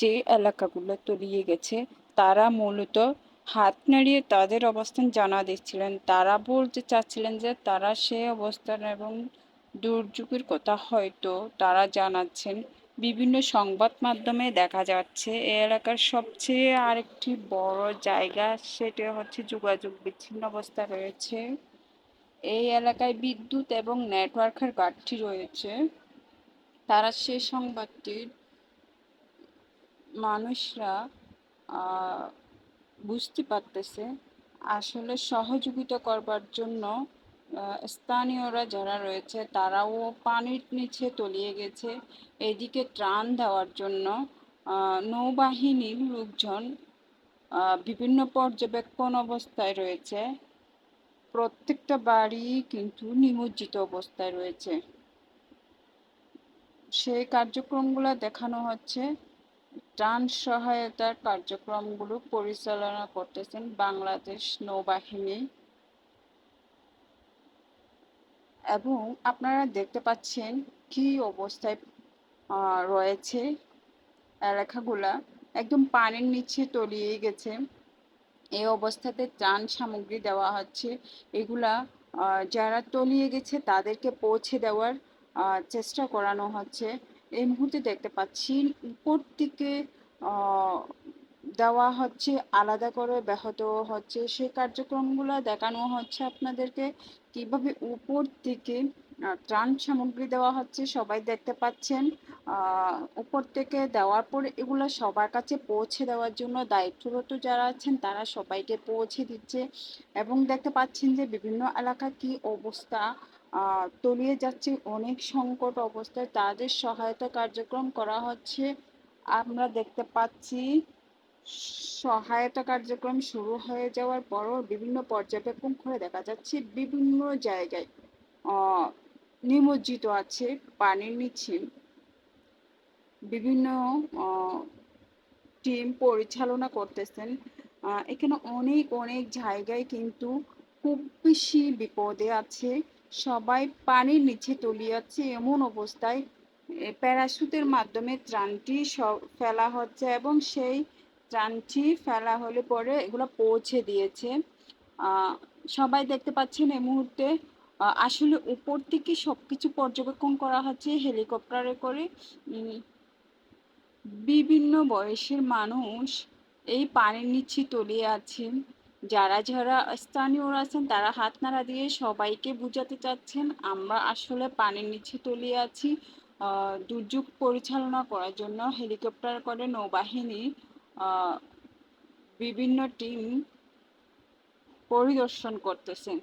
যে এলাকাগুলো তলিয়ে গেছে, তারা মূলত হাত নাড়িয়ে তাদের অবস্থান জানা দিচ্ছিলেন। তারা বলতে চাচ্ছিলেন যে তারা সে অবস্থান এবং দুর্যোগের কথা হয়তো তারা জানাচ্ছেন। বিভিন্ন সংবাদ মাধ্যমে দেখা যাচ্ছে, এ এলাকার সবচেয়ে আরেকটি বড় জায়গা সেটা হচ্ছে যোগাযোগ বিচ্ছিন্ন অবস্থা রয়েছে। এই এলাকায় বিদ্যুৎ এবং নেটওয়ার্কের ঘাটতি রয়েছে। তারা সে সংবাদটির মানুষরা বুঝতে পারতেছে আসলে সহযোগিতা করবার জন্য স্থানীয়রা যারা রয়েছে তারাও পানির নিচে তলিয়ে গেছে। এদিকে ত্রাণ দেওয়ার জন্য নৌবাহিনীর লোকজন বিভিন্ন পর্যবেক্ষণ অবস্থায় রয়েছে। প্রত্যেকটা বাড়ি কিন্তু নিমজ্জিত অবস্থায় রয়েছে। সেই কার্যক্রমগুলো দেখানো হচ্ছে। ত্রাণ সহায়তার কার্যক্রমগুলো পরিচালনা করতেছেন বাংলাদেশ নৌবাহিনী। এবং আপনারা দেখতে পাচ্ছেন কি অবস্থায় রয়েছে। এলাকাগুলা একদম পানির নিচে তলিয়ে গেছে। এই অবস্থাতে ত্রাণ সামগ্রী দেওয়া হচ্ছে। এগুলা যারা তলিয়ে গেছে তাদেরকে পৌঁছে দেওয়ার চেষ্টা করানো হচ্ছে। এই মুহূর্তে দেখতে পাচ্ছি উপর থেকে দেওয়া হচ্ছে, আলাদা করে ব্যাহত হচ্ছে। সেই কার্যক্রমগুলো দেখানো হচ্ছে আপনাদেরকে। কীভাবে উপর থেকে ত্রাণ সামগ্রী দেওয়া হচ্ছে সবাই দেখতে পাচ্ছেন। উপর থেকে দেওয়ার পর এগুলো সবার কাছে পৌঁছে দেওয়ার জন্য দায়িত্বরত যারা আছেন, তারা সবাইকে পৌঁছে দিচ্ছে। এবং দেখতে পাচ্ছেন যে বিভিন্ন এলাকা কি অবস্থা। তলিয়ে যাচ্ছে অনেক সংকট অবস্থায়। তাদের সহায়তা কার্যক্রম করা হচ্ছে। আমরা দেখতে পাচ্ছি, সহায়তা কার্যক্রম শুরু হয়ে যাওয়ার পরও বিভিন্ন পর্যবেক্ষণ করে দেখা যাচ্ছে বিভিন্ন জায়গায় নিমজ্জিত আছে পানির নিচে বিভিন্ন টিম পরিচালনা করতেছেন। এখানে অনেক অনেক জায়গায় কিন্তু খুব বেশি বিপদে আছে। সবাই পানির নিচে তলিয়ে আছে এমন অবস্থায় প্যারাশুটের মাধ্যমে ত্রাণটি সব ফেলা হচ্ছে এবং সেই ত্রাণটি ফেলা হলে পরে এগুলো পৌঁছে দিয়েছে। সবাই দেখতে পাচ্ছেন এই মুহূর্তে আসলে উপর থেকে সব কিছু পর্যবেক্ষণ করা হচ্ছে হেলিকপ্টারে করে। বিভিন্ন বয়সের মানুষ এই পানির নিচে তলিয়ে আছেন। যারা যারা স্থানীয়রা আছেন, তারা হাত নাড়া দিয়ে সবাইকে বুঝাতে চাচ্ছেন, আমরা আসলে পানির নিচে তলিয়ে আছি দুর্যোগ পরিচালনা করার জন্য হেলিকপ্টার করে নৌবাহিনী বিভিন্ন টিম পরিদর্শন করতেছেন